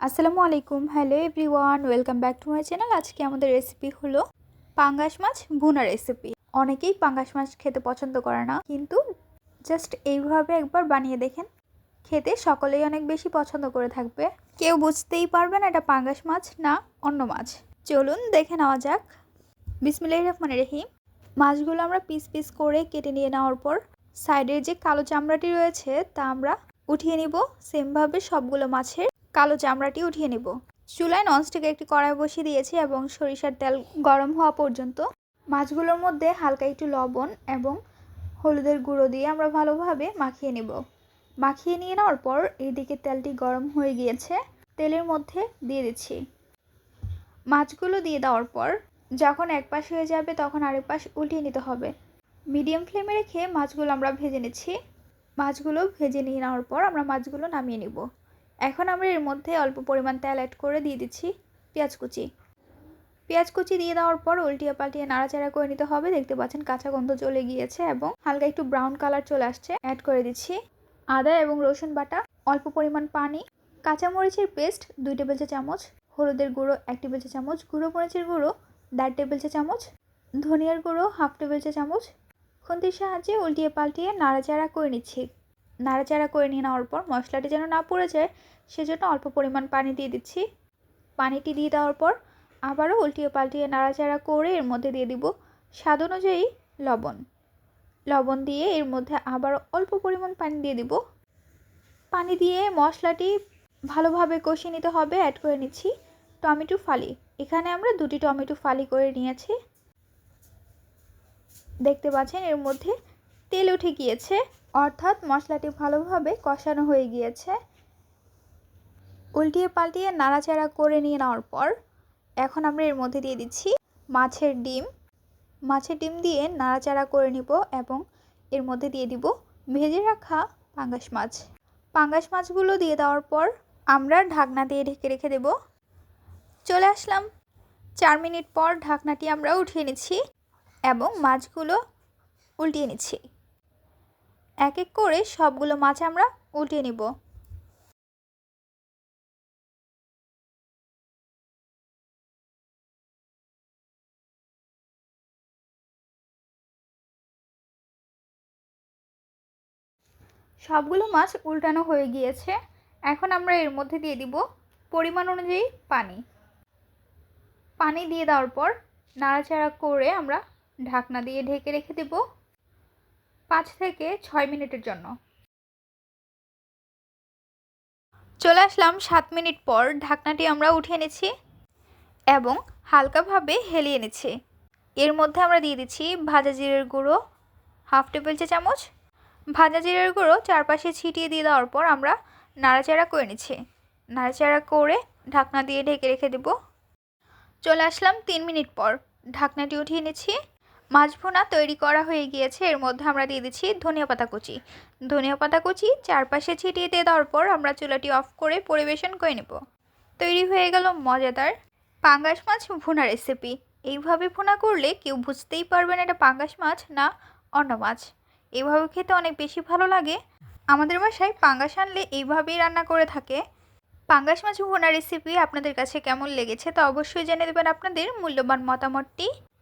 আসসালামু আলাইকুম। Hello everyone welcome back to my channel আজকে আমাদের রেসিপি হলো পাঙ্গাস মাছ ভুনা রেসিপি অনেকেই পাঙ্গাস মাছ খেতে পছন্দ করে না, কিন্তু জাস্ট এইভাবে একবার বানিয়ে দেখেন। খেতে সকলেই অনেক বেশি পছন্দ করে থাকবে। কেউ বুঝতেই পারবে না এটা পাঙ্গাস মাছ না অন্য মাছ। চলুন দেখে নেওয়া যাক। বিসমিল্লাহ রহমান রহিম। মাছগুলো আমরা পিস পিস করে কেটে নিয়ে নেওয়ার পর সাইডের যে কালো চামড়াটি রয়েছে তা আমরা উঠিয়ে নিব। সেমভাবে সবগুলো মাছের কালো চামড়াটি উঠিয়ে নেব। চুলায় ননস্টিকে একটি কড়াই বসিয়ে দিয়েছি এবং সরিষার তেল গরম হওয়া পর্যন্ত। মাছগুলোর মধ্যে হালকা একটু লবণ এবং হলুদের গুঁড়ো দিয়ে আমরা ভালোভাবে মাখিয়ে নেব। মাখিয়ে নিয়ে নেওয়ার পর এইদিকে তেলটি গরম হয়ে গিয়েছে। তেলের মধ্যে দিয়ে দিচ্ছি। মাছগুলো দিয়ে দেওয়ার পর যখন এক পাশ হয়ে যাবে তখন আরেক পাশ উল্টিয়ে নিতে হবে। মিডিয়াম ফ্লেমে রেখে মাছগুলো আমরা ভেজে নিচ্ছি। মাছগুলো ভেজে নিয়ে নেওয়ার পর আমরা মাছগুলো নামিয়ে নিব। এখন আমরা এর মধ্যে অল্প পরিমাণ তেল অ্যাড করে দিয়ে দিচ্ছি পেঁয়াজ কুচি। পেঁয়াজ কুচি দিয়ে দেওয়ার পর উল্টিয়ে পাল্টিয়ে নাড়াচাড়া করে নিতে হবে। দেখতে পাচ্ছেন কাঁচা গন্ধ চলে গিয়েছে এবং হালকা একটু ব্রাউন কালার চলে আসছে। অ্যাড করে দিচ্ছি আদা এবং রসুন বাটা, অল্প পরিমাণ পানি, কাঁচামরিচের পেস্ট দুই টেবিল চা চামচ, হলুদের গুঁড়ো এক টেবিল চা চামচ, গুঁড়ো মরিচের গুঁড়ো দেড় টেবিল চা চামচ, ধনিয়ার গুঁড়ো হাফ টেবিল চা চামচ। খুন্তির সাহায্যে উল্টিয়ে পাল্টিয়ে নাড়াচাড়া করে নিচ্ছি। নাড়াচাড়া করে নিয়ে নেওয়ার পর মশলাটি যেন না পড়ে যায়, সেজন্য অল্প পরিমাণ পানি দিয়ে দিচ্ছি। পানিটি দিয়ে দেওয়ার পর আবারও উল্টিয়ে পাল্টিয়ে নাড়াচাড়া করে এর মধ্যে দিয়ে দিব স্বাদ অনুযায়ী লবণ। লবণ দিয়ে এর মধ্যে আবারও অল্প পরিমাণ পানি দিয়ে দিব। পানি দিয়ে মশলাটি ভালোভাবে কষিয়ে নিতে হবে অ্যাড করে নিচ্ছি টমেটো ফালি। এখানে আমরা দুটি টমেটো ফালি করে নিয়েছি। দেখতে পাচ্ছেন এর মধ্যে তেল উঠে গিয়েছে। অর্থাৎ মশলাটি ভালোভাবে কষানো হয়ে গিয়েছে। উল্টিয়ে পাল্টিয়ে নাড়াচাড়া করে নিয়ে নেওয়ার পর এখন আমরা এর মধ্যে দিয়ে দিচ্ছি মাছের ডিম। মাছের ডিম দিয়ে নাড়াচাড়া করে নিব এবং এর মধ্যে দিয়ে দিব ভেজে রাখা পাঙ্গাস মাছ। পাঙ্গাস মাছগুলো দিয়ে দেওয়ার পর আমরা ঢাকনা দিয়ে ঢেকে রেখে দেব। চলে আসলাম। চার মিনিট পর ঢাকনাটি আমরা উঠিয়ে নিচ্ছি এবং মাছগুলো উল্টিয়ে নিচ্ছি। এক এক করে সবগুলো মাছ আমরা উল্টে নিব। সবগুলো মাছ উল্টানো হয়ে গিয়েছে। এখন আমরা এর মধ্যে দিয়ে দিব পরিমাণ অনুযায়ী পানি। পানি দিয়ে দেওয়ার পর নাড়াচাড়া করে আমরা ঢাকনা দিয়ে ঢেকে রেখে দেব। পাঁচ থেকে ছয় মিনিটের জন্য। চলে আসলাম সাত মিনিট পর ঢাকনাটি আমরা উঠিয়ে নিচ্ছি এবং হালকাভাবে হেলিয়ে নিচ্ছি। এর মধ্যে আমরা দিয়ে দিচ্ছি ভাজা জিরের গুঁড়ো, হাফ টেবিল চা চামচ। ভাজা জিরের গুঁড়ো চারপাশে ছিটিয়ে দিয়ে দেওয়ার পর আমরা নাড়াচাড়া করে নিচ্ছি। নাড়াচাড়া করে ঢাকনা দিয়ে ঢেকে রেখে দেব। চলে আসলাম তিন মিনিট পর। ঢাকনাটি উঠিয়ে নিচ্ছি। মাছ ভুনা তৈরি করা হয়ে গিয়েছে। এর মধ্যে আমরা দিয়ে দিচ্ছি ধনিয়া পাতা কুচি। ধনিয়া পাতা কুচি চারপাশে ছিটিয়ে দিয়ে দেওয়ার পর আমরা চুলাটি অফ করে পরিবেশন করে নেব। তৈরি হয়ে গেল মজাদার পাঙ্গাস মাছ ভুনা রেসিপি এইভাবে ভুনা করলে কেউ বুঝতেই পারবে না এটা পাঙ্গাস মাছ না অন্য মাছ। এইভাবে খেতে অনেক বেশি ভালো লাগে। আমাদের বাসায় পাঙ্গাস আনলে এইভাবেই রান্না করে থাকে। পাঙ্গাস মাছ ভুনা রেসিপি আপনাদের কাছে কেমন লেগেছে তা অবশ্যই জেনে দেবেন আপনাদের মূল্যবান মতামতটি।